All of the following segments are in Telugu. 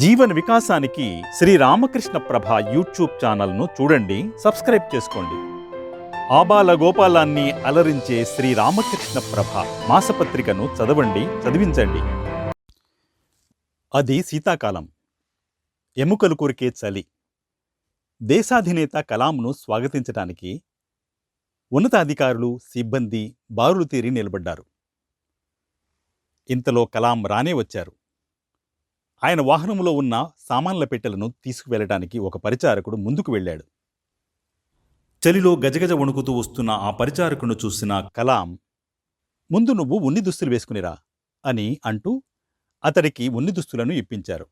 జీవన వికాసానికి శ్రీ రామకృష్ణ ప్రభ యూట్యూబ్ ఛానల్ను చూడండి సబ్స్క్రైబ్ చేసుకోండి. ఆబాల గోపాలాన్ని అలరించే శ్రీ రామకృష్ణ ప్రభ మాసపత్రికను చదవండి చదివించండి. అది శీతాకాలం. ఎముకలు కొరికే చలి. దేశాధినేత కలాంను స్వాగతించడానికి ఉన్నతాధికారులు సిబ్బంది బారులు తీరి నిలబడ్డారు. ఇంతలో కలాం రానే వచ్చారు. ఆయన వాహనంలో ఉన్న సామాన్ల పెట్టెలను తీసుకువెళ్ళడానికి ఒక పరిచారకుడు ముందుకు వెళ్ళాడు. చలిలో గజగజ వణుకుతూ వస్తున్న ఆ పరిచారకును చూసిన కలాం ముందు నువ్వు ఉన్ని దుస్తులు వేసుకునిరా అని అంటూ అతడికి ఉన్ని దుస్తులను ఇప్పించారు.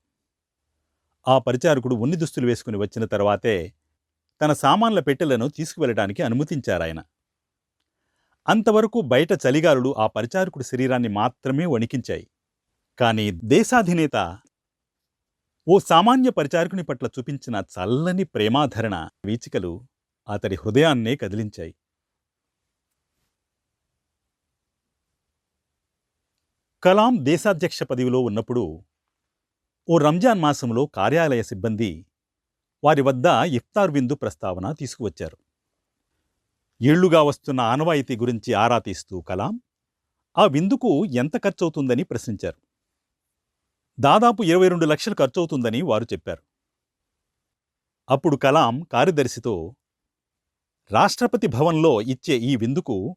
ఆ పరిచారకుడు ఉన్ని దుస్తులు వేసుకుని వచ్చిన తర్వాతే తన సామాన్ల పెట్టెలను తీసుకువెళ్ళడానికి అనుమతించారాయన. అంతవరకు బయట చలిగాలులు ఆ పరిచారకుడి శరీరాన్ని మాత్రమే వణికించాయి. కానీ దేశాధినేత ఓ సామాన్య పరిచారకుని పట్ల చూపించిన చల్లని ప్రేమాధరణ వీచికలు అతడి హృదయాన్నే కదిలించాయి. కలాం దేశాధ్యక్ష పదవిలో ఉన్నప్పుడు ఓ రంజాన్ మాసంలో కార్యాలయ సిబ్బంది వారి వద్ద ఇఫ్తార్ విందు ప్రస్తావన తీసుకువచ్చారు. ఏళ్ళుగా వస్తున్న ఆనవాయితీ గురించి ఆరా తీస్తూ కలాం ఆ విందుకు ఎంత ఖర్చవుతుందని ప్రశ్నించారు. దాదాపు ఇరవై రెండు లక్షలు ఖర్చవుతుందని వారు చెప్పారు. అప్పుడు కలాం కార్యదర్శితో రాష్ట్రపతి భవన్లో ఇచ్చే ఈ విందుకు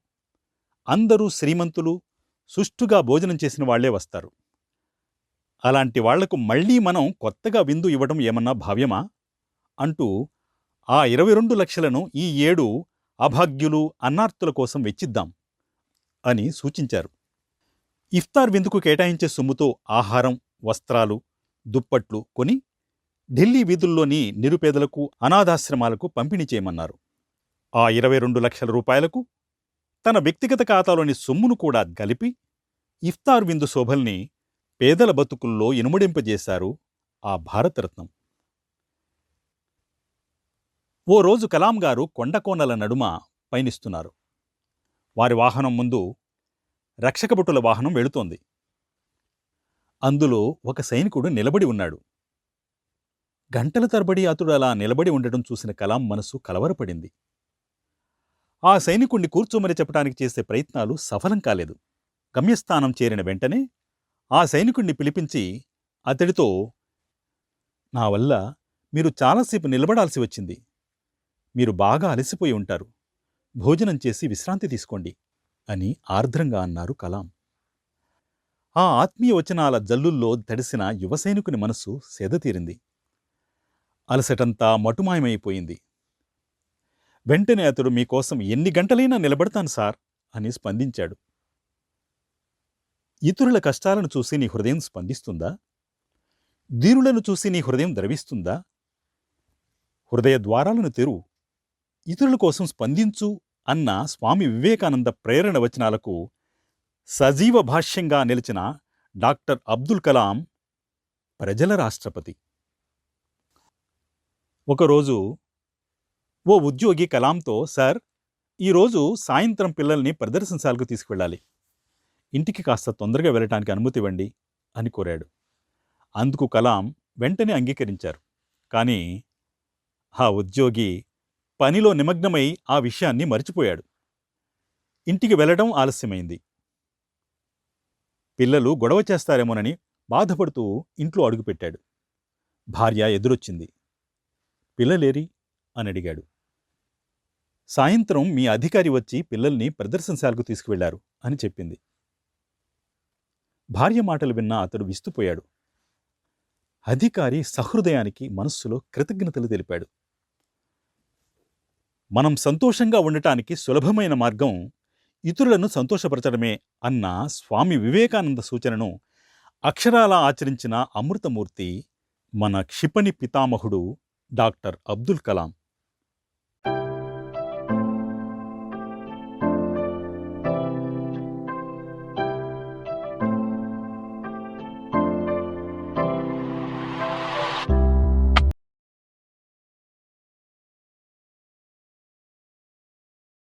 అందరూ శ్రీమంతులు సుష్టుగా భోజనం చేసిన వాళ్ళే వస్తారు. అలాంటి వాళ్ళకు మళ్ళీ మనం కొత్తగా విందు ఇవ్వడం ఏమన్నా భావ్యమా? అంటూ ఆ ఇరవై రెండు లక్షలను ఈ ఏడు అభాగ్యులు అన్నార్తుల కోసం వెచ్చిద్దాం అని సూచించారు. ఇఫ్తార్ విందుకు కేటాయించే సొమ్ముతో ఆహారం వస్త్రాలు దుప్పట్లు కొని ఢిల్లీ వీధుల్లోని నిరుపేదలకు అనాథాశ్రమాలకు పంపిణీ చేయమన్నారు. ఆ ఇరవై రెండు లక్షల రూపాయలకు తన వ్యక్తిగత ఖాతాలోని సొమ్మును కూడా కలిపి ఇఫ్తార్ విందు శోభల్ని పేదల బతుకుల్లో ఇనుమడింపజేశారు ఆ భారతరత్నం. ఓ రోజు కలాం గారు కొండకోనల నడుమ పయనిస్తున్నారు. వారి వాహనం ముందు రక్షకభటుల వాహనం వెళుతోంది. అందులో ఒక సైనికుడు నిలబడి ఉన్నాడు. గంటల తరబడి అతడు అలా నిలబడి ఉండటం చూసిన కలాం మనసు కలవరపడింది. ఆ సైనికుణ్ణి కూర్చోమని చెప్పడానికి చేసే ప్రయత్నాలు సఫలం కాలేదు. గమ్యస్థానం చేరిన వెంటనే ఆ సైనికుణ్ణి పిలిపించి అతడితో నా వల్ల మీరు చాలాసేపు నిలబడాల్సి వచ్చింది. మీరు బాగా అలసిపోయి ఉంటారు. భోజనం చేసి విశ్రాంతి తీసుకోండి అని ఆర్ద్రంగా అన్నారు కలాం. ఆ ఆత్మీయ వచనాల జల్లుల్లో తడిసిన యువసైనికుని మనసు మనస్సు సేదతీరింది. అలసటంతా మటుమాయమైపోయింది. వెంటనే అతడు మీకోసం ఎన్ని గంటలైనా నిలబడతాను సార్ అని స్పందించాడు. ఇతరుల కష్టాలను చూసి నీ హృదయం స్పందిస్తుందా? దీనులను చూసి నీ హృదయం ద్రవిస్తుందా? హృదయ ద్వారాలను తెరువు ఇతరుల కోసం స్పందించు అన్న స్వామి వివేకానంద ప్రేరణ వచనాలకు సజీవ భాష్యంగా నిలిచిన డాక్టర్ అబ్దుల్ కలాం ప్రజల రాష్ట్రపతి. ఒకరోజు ఓ ఉద్యోగి కలాంతో సార్ ఈరోజు సాయంత్రం పిల్లల్ని ప్రదర్శనశాలకు తీసుకువెళ్ళాలి. ఇంటికి కాస్త తొందరగా వెళ్ళటానికి అనుమతి ఇవ్వండి అని కోరాడు. అందుకు కలాం వెంటనే అంగీకరించారు. కానీ ఆ ఉద్యోగి పనిలో నిమగ్నమై ఆ విషయాన్ని మర్చిపోయాడు. ఇంటికి వెళ్ళడం ఆలస్యమైంది. పిల్లలు గొడవ చేస్తారేమోనని బాధపడుతూ ఇంట్లో అడుగుపెట్టాడు. భార్య ఎదురొచ్చింది. పిల్లలేరి? అని అడిగాడు. సాయంత్రం మీ అధికారి వచ్చి పిల్లల్ని ప్రదర్శనశాలకు తీసుకువెళ్ళారు అని చెప్పింది. భార్య మాటలు విన్న అతడు విస్తుపోయాడు. అధికారి సహృదయానికి మనస్సులో కృతజ్ఞతలు తెలిపాడు. మనం సంతోషంగా ఉండటానికి సులభమైన మార్గం ఇతరులను సంతోషపరచడమే అన్న స్వామి వివేకానంద సూచనను అక్షరాలా ఆచరించిన అమృతమూర్తి మన క్షిపణి పితామహుడు డాక్టర్ అబ్దుల్ కలాం.